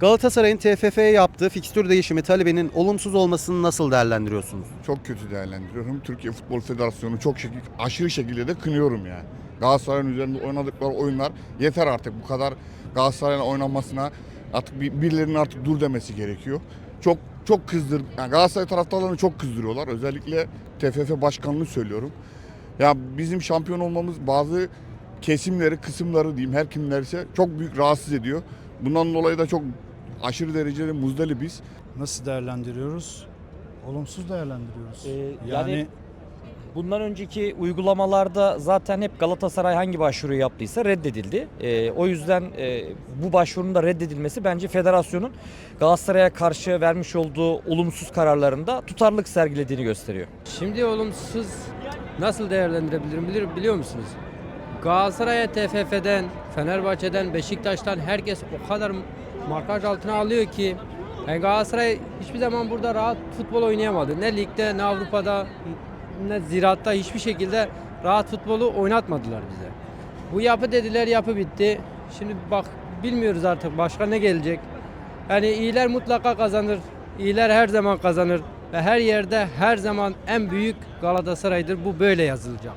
Galatasaray'ın TFF'ye yaptığı fikstür değişimi talebinin olumsuz olmasını nasıl değerlendiriyorsunuz? Çok kötü değerlendiriyorum. Türkiye Futbol Federasyonu çok şekil, aşırı şekilde de kınıyorum yani. Galatasaray'ın üzerinde oynadıkları oyunlar yeter artık bu kadar Galatasaray'la oynamasına artık bir, birilerinin artık dur demesi gerekiyor. Çok çok kızdır yani Galatasaray taraftarlarını çok kızdırıyorlar. Özellikle TFF başkanını söylüyorum. Ya bizim şampiyon olmamız bazı kesimleri, kısımları diyeyim her kimlerse çok büyük rahatsız ediyor. Bundan dolayı da çok aşırı derecede muzdalibiz. Nasıl değerlendiriyoruz? Olumsuz değerlendiriyoruz. Ee, yani, yani bundan önceki uygulamalarda zaten hep Galatasaray hangi başvuru yaptıysa reddedildi. Ee, o yüzden e, bu başvurunun da reddedilmesi bence federasyonun Galatasaray'a karşı vermiş olduğu olumsuz kararlarında tutarlılık sergilediğini gösteriyor. Şimdi olumsuz nasıl değerlendirebilirim bilir, biliyor musunuz? Galatasaray'a TFF'den, Fenerbahçe'den, Beşiktaş'tan herkes o kadar markaj altına alıyor ki yani Galatasaray hiçbir zaman burada rahat futbol oynayamadı. Ne ligde ne Avrupa'da ne ziratta hiçbir şekilde rahat futbolu oynatmadılar bize. Bu yapı dediler yapı bitti. Şimdi bak bilmiyoruz artık başka ne gelecek. Yani iyiler mutlaka kazanır. İyiler her zaman kazanır. Ve her yerde her zaman en büyük Galatasaray'dır. Bu böyle yazılacak.